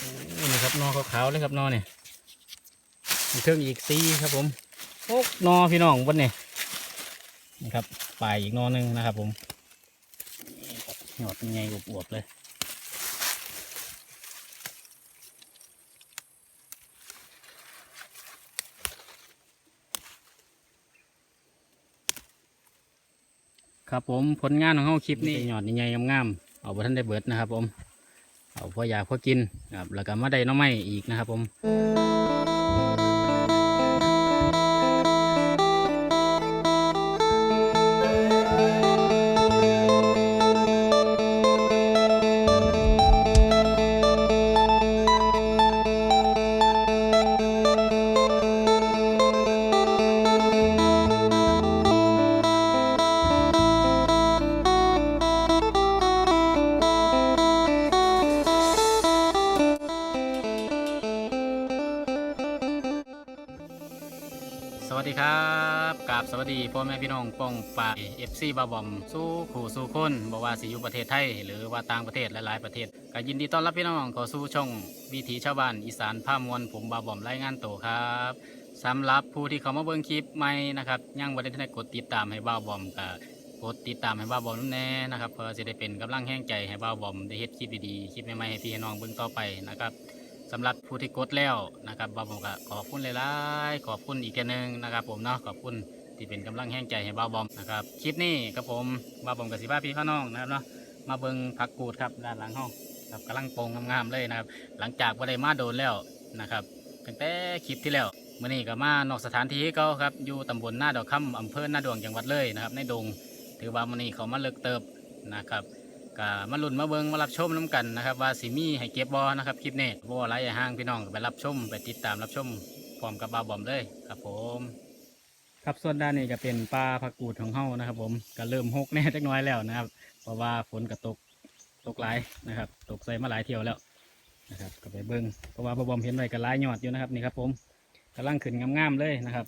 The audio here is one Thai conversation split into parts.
นี่ครับนอขาวๆเลยครับนอเนี่ยเครื่องอีกซีครับผมโอ้นอพี่น้องบนเนี่ยนี่ครับปลายอีกนอหนึ่งนะครับ ผมหยอดยังไงอวบๆเลยครับผมผลงานของเขาคลิปนี้หยอดใหญ่ๆงามๆเอาไปท่านได้เบิดนะครับผม เอาพออยากพอกินครับแล้วก็มาได้น้องไม้อีกนะครับผม ป้องปายเอฟซีบาบอม สู้ขู่สู้คนบอกว่าสิอยู่ประเทศไทย หรือว่าต่างประเทศหลายๆประเทศก็ยินดีต้อนรับพี่น้องเข้าสู่ช่องวิถีชาวบ้านอีสานผ้ามวลผมบาบอมรายงานตัวครับสำหรับผู้ที่เขามาเบิ่งคลิปใหม่นะครับยังบ่ได้ทันกดติดตามให้บาบอมก็กดติดตามให้บาบอมนั่นแน่นะครับเพื่อจะได้เป็นกำลังแห่งใจให้บาบอมได้เฮ็ดคลิปดีๆคลิปใหม่ๆให้พี่น้องเบิ่งต่อไปนะครับสำหรับผู้ที่กดแล้วนะครับบาวผมก็ขอบคุณหลายๆขอบคุณอีกแค่นึงนะครับ ผมเนาะขอบคุณ ที่เป็นกำลังแห่งใจให้บ่าบอมนะครับคลิปนี้กับผมบ่าบอมกับสิบ้าพี่ข้าน้องนะครับเนาะมาเบิงผักกูดครับด้านหลังห้องครับกำลังโปรงงามๆเลยนะครับ หลังจากว่าได้มาโดนแล้วนะครับตั้งแต่คลิปที่แล้วมื่อนี้ก็มานอกสถานที่เขาครับอยู่ตำบลหน้าดอกคำอำเภอหน้าดวงจังหวัดเลยนะครับ ในดงถือว่ามื่อนี้เขามาเลิกเติบนะครับก็มาลุ้นมาเบิงมารับชมน้กันนะครับ ว่าสิมีให้เก็บบอนะครับคลิปนี้บอไร่ห่างพี่น้องไปรับชมไปติดตามรับชมพร้อมกับบาบอมเลยครับผม ครับส่วนด้านนี้ก็เป็นปลาผักกูดของเฮานะครับ ผมก็เริ่มหกแน่จักน้อยแล้วนะครับ เพราะว่าฝนก็ตกตกหลายนะครับ ตกใส่มาหลายเที่ยวแล้วนะครับก็ไปเบิ้งเพราะว่าบาบอมเห็นไว้ก็หลายยอดอยู่นะครับนี่ครับ ผมกำลังขึ้นงามๆเลยนะครับ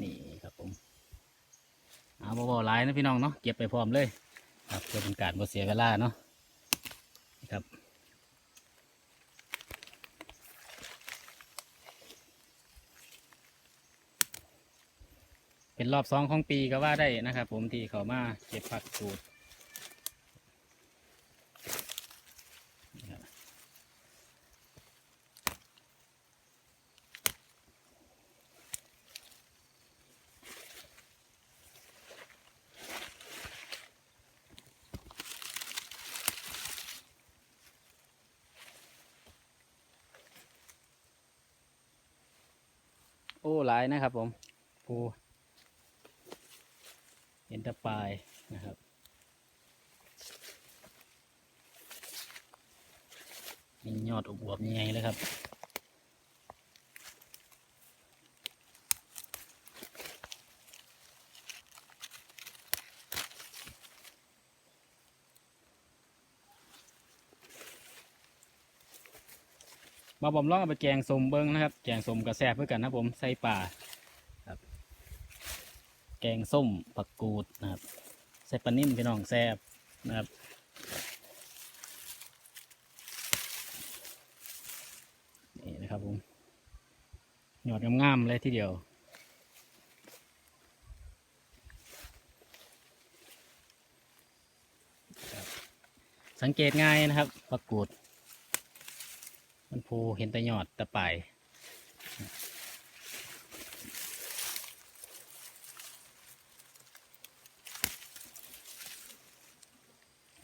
นี่ครับผมเอาบาวๆหลายนะพี่น้องเนาะเก็บไปพร้อมเลย ครับเพื่อเป็นการบ่เสียเวลาเนาะครับ เป็นรอบสองของปีก็ว่าได้นะครับ ผมที่เขามาเก็บผักกูดโอ้หลายนะครับผมปู ห็นแตะปลายนะครับมียอดอวบๆยังไงเลยครับมาบอมลองเอาไปแกงสมเบิ้งนะครับ แกงสมกระแซบเพื่อกันนะผม ใส่ป่า แกงส้มผักกูดนะครับใส่ปลานิ่มพี่น้องแซบนะครับนี่นะครับผมหยอดงามๆเลยทีเดียวสังเกตง่ายนะครับผักกูด มันภูเห็นแต่หยอดแต่ปลาย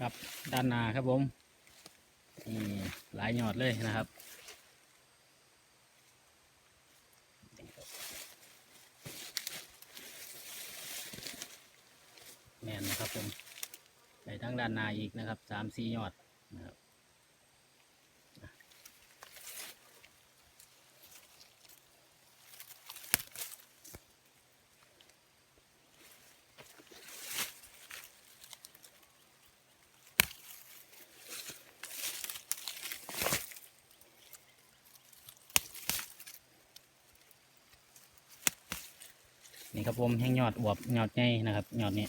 ครับด้านหน้าครับผมนี่หลายยอดเลยนะครับแมนนะครับผมใส่ทั้งด้านหน้าอีกนะครับสามสี่ยอดนะครับ ผมแห้งยอดอวบยอดใหญ่นะครับยอดนี้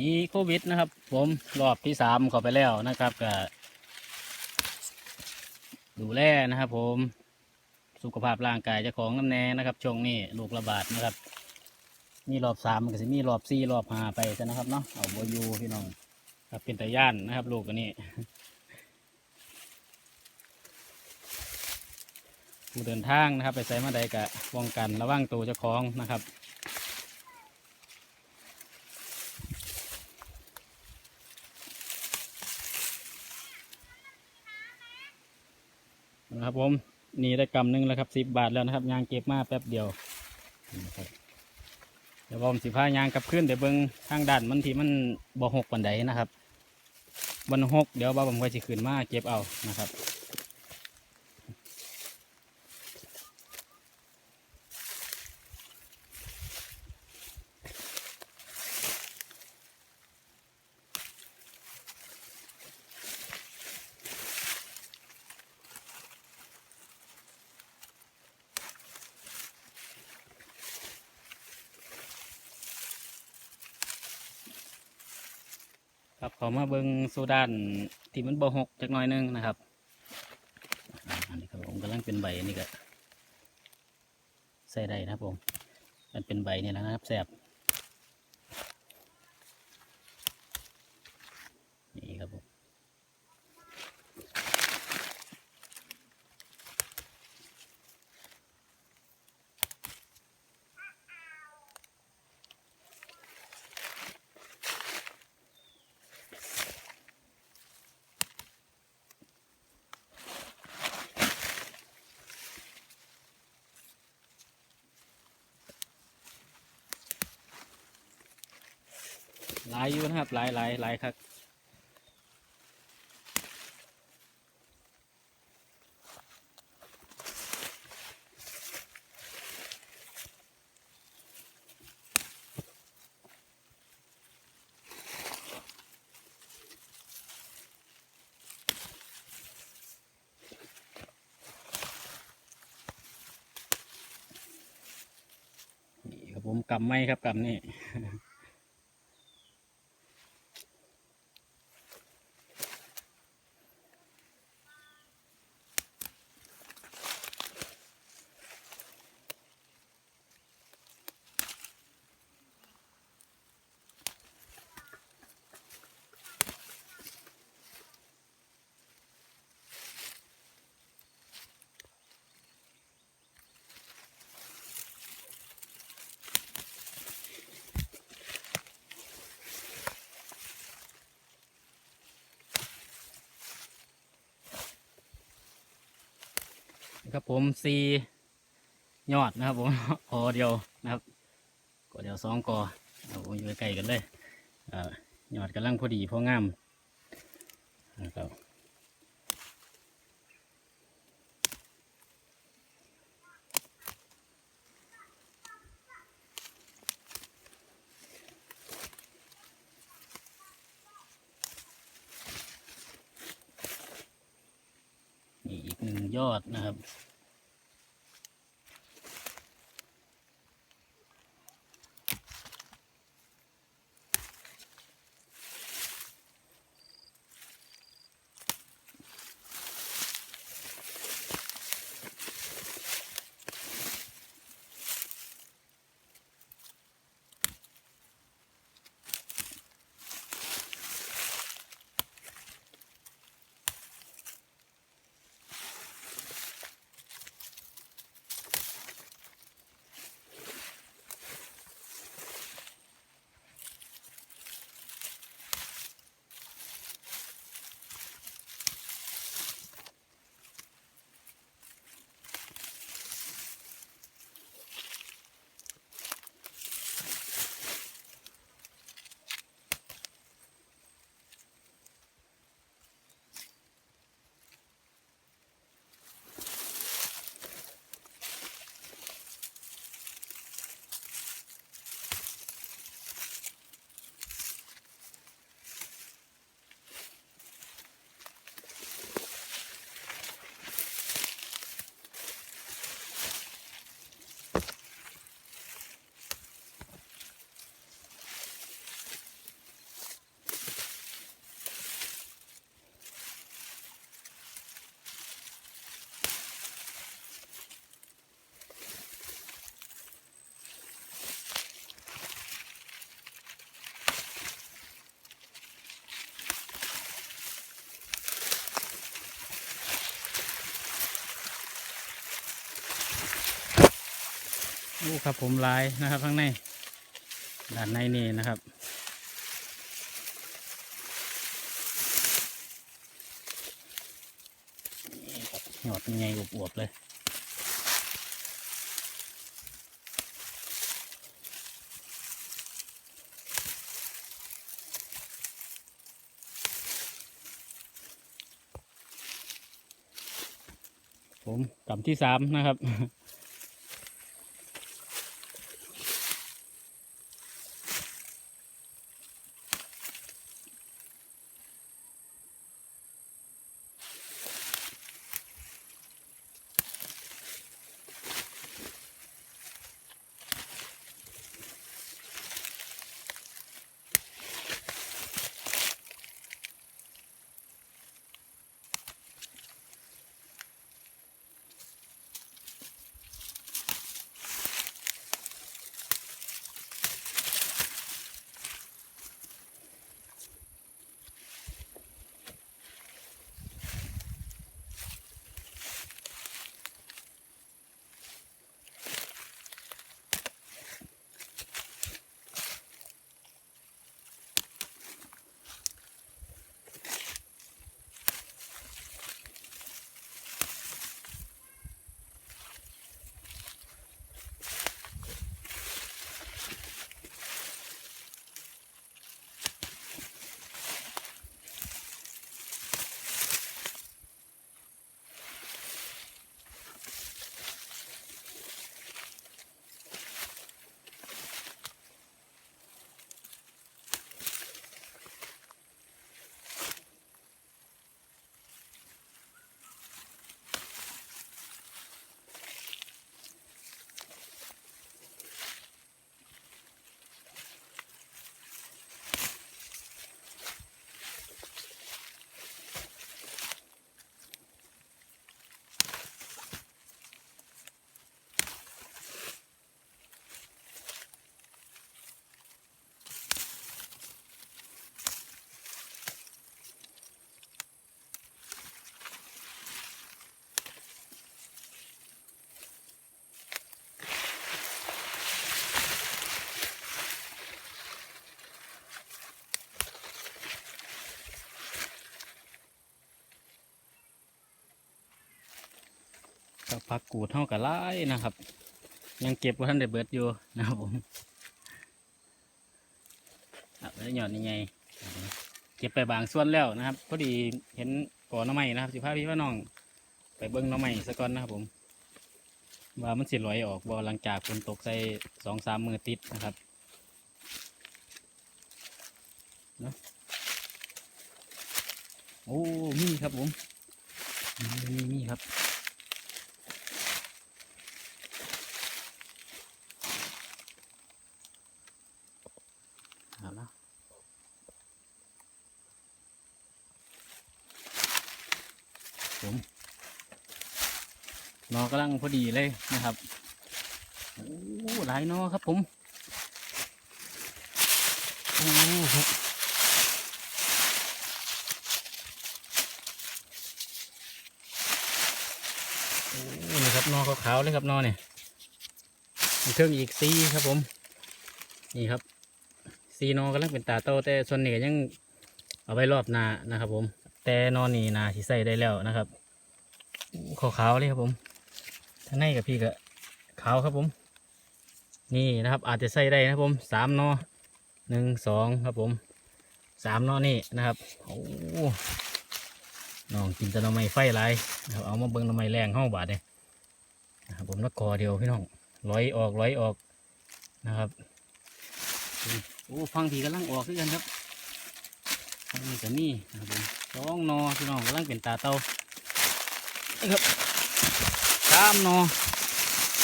นี้โควิดนะครับ ผมรอบที่สามเข้าไปแล้วนะครับก็ดูแลนะครับ ผมสุขภาพร่างกายเจ้าของน้ำแน่นะครับ ช่วงนี้โรคระบาดนะครับ มีรอบสามก็จะมีรอบสี่รอบห้าไปกันนะครับเนาะเอาบอยูพี่น้องครับเป็นตาย่านนะครับ ลูกอันนี้ผู้เดินทางนะครับ ไปใส่มาใดกะป้องกันระวังตัวเจ้าของนะครับ นะครับผมนี่ได้กำหนึ่งแล้วครับสิบบาทแล้วนะครับยางเก็บมาแป๊บเดียวเดี๋ยวผมสิพายางกลับขึ้นเดี๋ยวเบิ้งทางด้านมันที่มันบ่หกปันใดนะครับบันหกเดี๋ยวบ่าผมก็จะขึ้นมาเก็บเอานะครับ ครับขอมาเบิงโซดานที่มันบ่หกจักหน่อยนึงนะครับอันนี้ครับผมกำลังเป็นใบอันนี้ก็ใส่ได้นะครับผมมันเป็นใบนี่แหละนะครับแสบ หลายอยู่นะครับหลายหลายหลายครับนี่ครับผมกำไม่ครับกำนี่ ครับผมซียอดนะครับผมกอเดียวนะครับกอเดียวสองกอเอาผมอยู่ใกล้กันเลยยอดกำลังพอดีพองามนะครับนี่อีกหนึ่ง ยอดนะครับ โอ้ครับผมลายนะครับข้างในด้านในนี่นะครับหยอดยังไงอวบๆเลยผมกำที่สามนะครับ ก็พักกูดเท่ากับไล่นะครับ ยังเก็บว่าท่านได้เบิดอยู่นะครับผมครับแล้วหย่อนยังไงเก็บไปบางส่วนแล้วนะครับพอดีเห็นก่อหน้ำไม้นะครับสิพาพี่ว่าน้อง ไปเบิ้งหน้ำไม้ซะก่อนนะครับผม ว่ามันสิลอยออกบ่หลังจากฝนตกใส่สองสามมือติดนะครับเนาะโอ้มีครับผมมีมีครับ เอาละผม นอกำลังพอดีเลยนะครับโอ้หลายนอครับผมโอ้ครับโอ้นี่ครับนอขาวๆเลยครับนอเนี่ยมีเครื่องอีกซีครับผม นี่ครับซีโนกำลังเป็นตาโตแต่ส่วนนี้ก็ยังเอาไว้รอบนานะครับผม แต่นอนนี่นาที่ใส่ได้แล้วนะครับขาขาวๆเลยครับผม ทั้งในกับพี่ก็ขาวครับผม นี่นะครับอาจจะใส่ได้นะครับผมสามนอหนึ่งสองครับผมสามนอนี่นะครับโอ้น้องกินแต่นอไม้ไฟหลายนะครับเอามาเบิ้งหน่อไม้แรงห้องบาทเลยนะครับผมนักคอเดียวพี่น้องร้อยออกร้อยออกนะครับโอ้ฟังผีกำลังออกขึ้นกันครับฟังนี้ก็มีนะครับผมสองนอพี่น้องกำลังเป็นตาเตาครับามนอ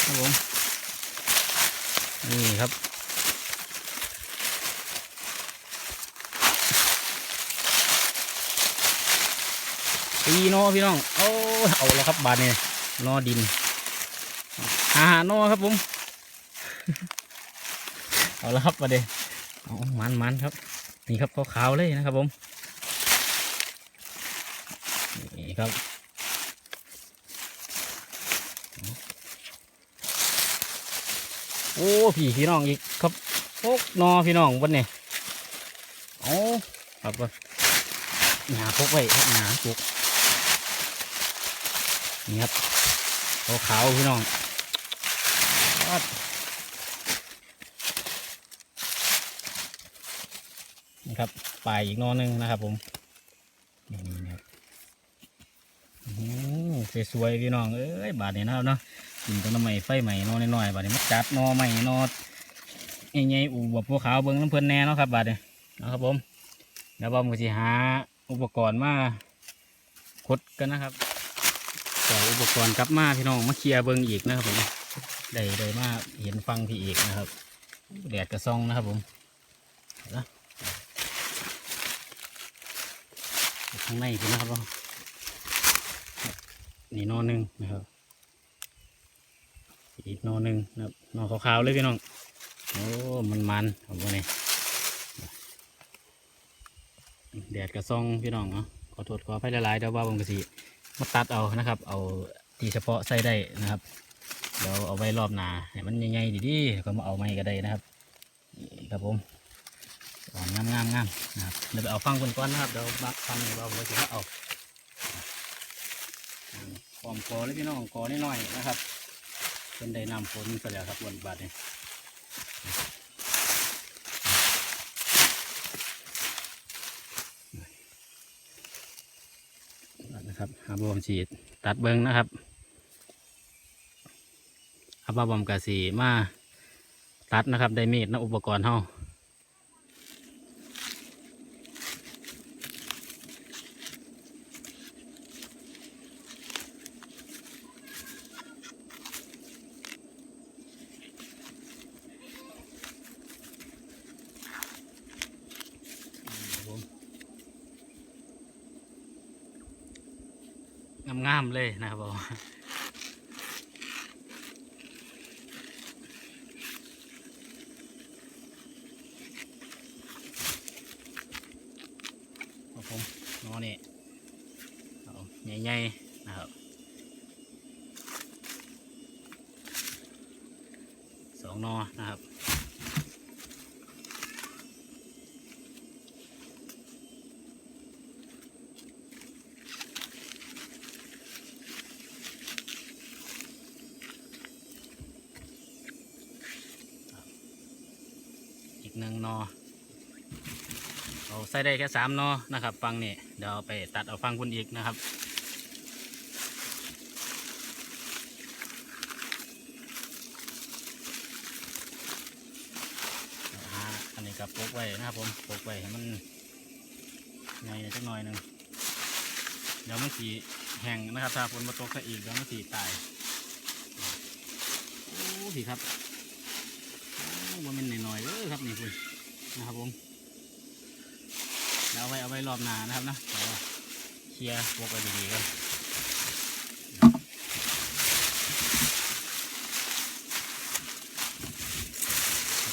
ครับผมนี่ครับสี่นอพี่น้องโอ้เอาแล้วครับบานนี้นอดินหาหานอครับผม เอาแล้วครับประเดี๋ยวมันมันครับ นี่ครับขาวๆเลยนะครับผม นี่ครับ โอ้พี่พี่น้องอีกครับโอ้นอพี่น้องวันนี้โอ้ครับว่าหนาพกไว้ครับหนาปลูกนี่ครับขาวพี่น้องนี่ครับปลายอีกนอหนึงนะครับ ผมนี่นี่ครับอืมสวยๆพี่น้องเอ้ยบาดนี้นะครับเนาะ กินต้นน้ใหม่ไฟใหม่นอนน้อยๆบาดนี้มาจัดนอใหม่นอใหญ่ๆอูบบพวกขาวเบิ้งน้ำเพลินแน่เนาะครับบาดนี้นะครับผมเดี๋ยวบอมก็สิหาอุปกรณ์มาขุดกันนะครับต่ออุปกรณ์กลับมาพี่น้องมาเคลียร์เบิ้งอีกนะครับผมได้ได้มาเห็นฟังพี่อีกนะครับแดดกระซองนะครับผมนะข้างในพี่นะครับผมนี่นอนหนึ่งนะครับ อีกนอหนึ่งนะครับนอขาวๆเลยพี่น้องโอ้มันมันๆครับวันนี้แดดกระซองพี่น้องเนาะขอโทษขออภัยหลายๆเดี๋ยวว่าผมกระสีมาตัดเอานะครับ เอาที่เฉพาะใส่ได้นะครับเดี๋ยวเอาไว้รอบหนาให้มันใหญ่ๆดีๆก็มาเอาไม้ก็ได้นะครับนี่ครับผมอ่อนงามๆงามนะครับเดี๋ยวไปเอาฟังคนก่อนนะครับเดี๋ยวบักฟังเราเราจะมาเอาหอมกอเลยพี่น้องกอน้อยนะครับ เป็นได้นำฝนไปแล้วครับวันบาทนี่นะครับอาบอมฉีดตัดเบิ้งนะครับอาบอมกะสีมาตัดนะครับ ได้มีดนะอุปกรณ์เฮาครับผมงามๆเลยนะครับผมครับ ผมนอนี่เอาใหญ่ๆนะครับสองนอนะครับอีกหนึ่งนอเอาใส่ได้แค่สามนอนะครับฟังนี่ เดี๋ยวไปตัดเอาฟังคุณอีกนะครับอ่าอันนี้กับปกไว้นะครับผมปกไว้ให้มันในจักหน่อยหนึ่งเดี๋ยวมันสีแห้งนะครับ ถ้าฝนมาตกซะอีกเดี๋ยวมันสีตายโอ้พี่ครับว่ามันเหน่อยๆเออครับนี่คุณนะครับผม เอาไว้เอาไว้รอบหนานะครับนะเคลียร์พวกไปดีๆกัน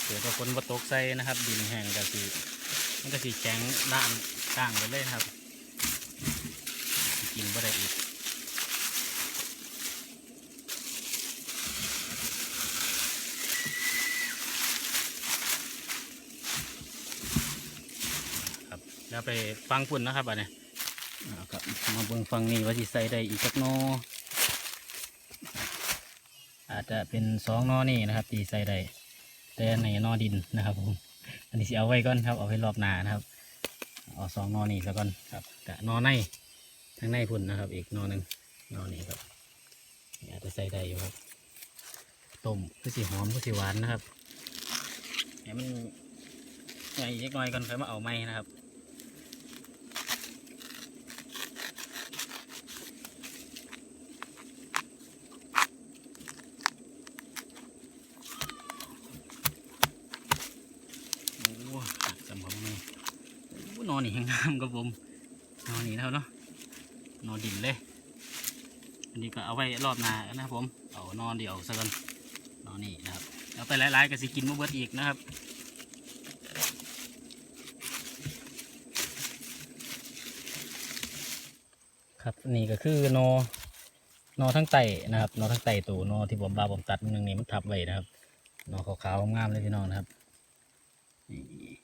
เกิดว่าฝนมาตกใส่นะครับ ดินแห้งก็สีมันก็สีแข็งด้านต่างไปเลยครับ กินก็ได้อีก ครับแล้วไปฟังฝุ่นนะครับอันนี้ครับมาเบิ่งฟังนี่ว่าสิใส่ได้อีกจักนออาจจะเป็นสองนอนี่นะครับตีใส่ได้แต่ในนอดินนะครับผมอันนี้สิเอาไว้ก่อนครับเอาไว้รอบหนานะครับเอาสองนอนี่ซะก่อนครับกะนอในทางในพุ่นนะครับ อีกนอหนึ่งนอนี้ครับอาจจะใส่ได้อยู่ครับต้มก็สิหอมก็สิหวานนะครับให้มันใหญ่เล็กน้อยก่อนค่อยมาเอาไม้นะครับ โอ้สมองนี่ โอ้นอนนี่ยังงามกับผมนอนนี่แล้วเนาะนอนดินเลยอันนี้ก็เอาไว้รอบหน้านะครับผมเอานอนเดี่ยวซะก่อนนอนนี่นะครับเอาไปหลายๆก็สิกินมาเบิดอีกนะครับครับนี่ก็คือนอนอทั้งไตนะครับ นอทั้งไตตัวนอที่ผมบาผมตัดนึงนี่มันทับไว้นะครับนอขาวๆงามเลยพี่น้องนะครับนี่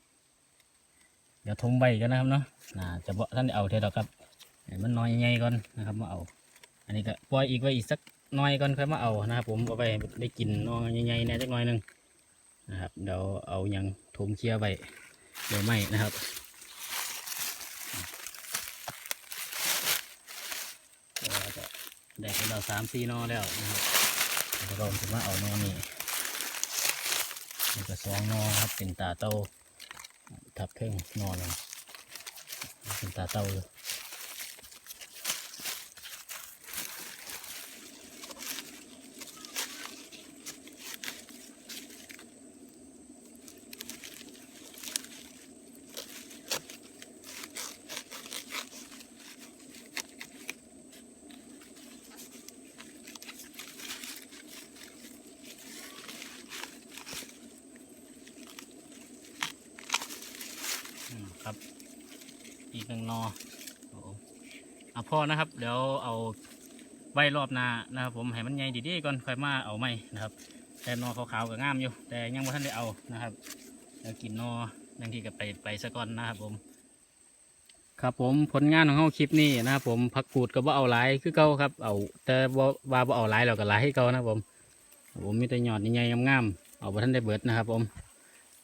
ดี๋ยวทมใบกันนะครับเนาะน่าจะบ่ท่านเอาเท่าดอกครับมันน้อยใหญ่ก่อนนะครับมาเอา อันนี้ก็ปล่อยอีกไว้อีกสักหน้อยก่อนค่อยมาเอานะครับผมเอาไปได้กินน้อใหญ่ๆแน่จักหน่อยหนึงนะครับเดี๋ยวเอายังถมเคลียร์ไว้เดี๋ยวไม่นะครับเดี๋ยวเราจะได้ไปเราสามสี่นอแล้วนะครับเดี๋ยวเราจะมาเอานอนี่นี่ก็สองนอครับเป็นตาเต้า ทับเพ่งนอนเลยเป็นตาเต้าเลย อืมครับ อีกหนึ่งนอโอ้โหเอาพอนะครับ เดี๋ยวเอาไว้รอบหน้านะครับ ผมให้มันใหญ่ดีๆก่อนค่อยมาเอาไหมนะครับ แต่นอขาวๆก็งามอยู่ แต่ยังไม่ทันได้เอานะครับเดี๋ยวกินนอดังทีก็ไปไปซะก่อนนะครับผม ครับผมผลงานของเขาคลิปนี้นะครับผมผักกูดก็บ่เอาหลายคือเก่าครับ เอา แต่ว่าว่าบ่เอาหลายเราก็หลายให้เก่านะครับผมผมมีแต่ยอดใหญ่ๆงามๆเอาไปท่านได้เบิดนะครับผม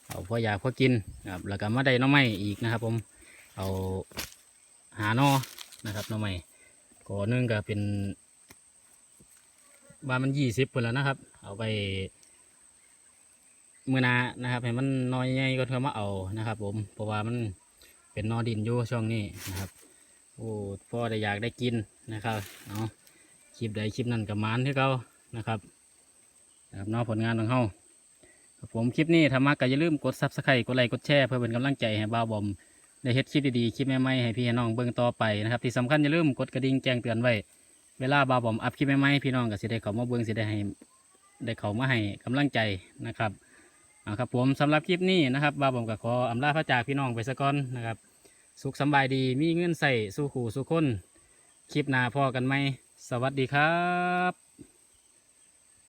เอาพออยากพอกินนะครับแล้วก็มาได้น้อไม้อีกนะครับ ผมเอาหานอนะครับน้อไม้ก่อนึงก็เป็นบานมันยี่สิบคนแล้วนะครับ เอาไปมือนานะครับให้มันน้อยใหญ่ก็เท่ามาเอานะครับ ผมเพราะว่ามันเป็นนอดินอยู่ช่วงนี้นะครับโอ้พ่อได้อยากได้กินนะครับเนาะคลิปใดคลิปนั้นกับมานที่เขานะครับนะครับนอผลงานของเขา ครับผมคลิปนี้ถ้ามักก็อย่าลืมกดซับสไครต์กดไลค์กดแชร์เพื่อเป็นกำลังใจให้บ่าวบอมได้เฮ็ดคลิปดีๆคลิปใหม่ๆให้พี่ให้น้องเบิ่งต่อไปนะครับที่สำคัญอย่าลืมกดกระดิ่งแจ้งเตือนไว้เวลาบ่าวบอมอัพคลิปใหม่ๆพี่น้องก็สิได้เข้ามาเบิ่งสิได้ให้ได้เข้ามาให้กำลังใจนะครับเอาครับผมสำหรับคลิปนี้นะครับบ่าวบอมก็ขออำลาพระจากพี่น้องไปซะก่อนนะครับสุขสบายดีมีเงินใส่สู้ขู่สู้คนคลิปหน้าพอกันไหมสวัสดีครับ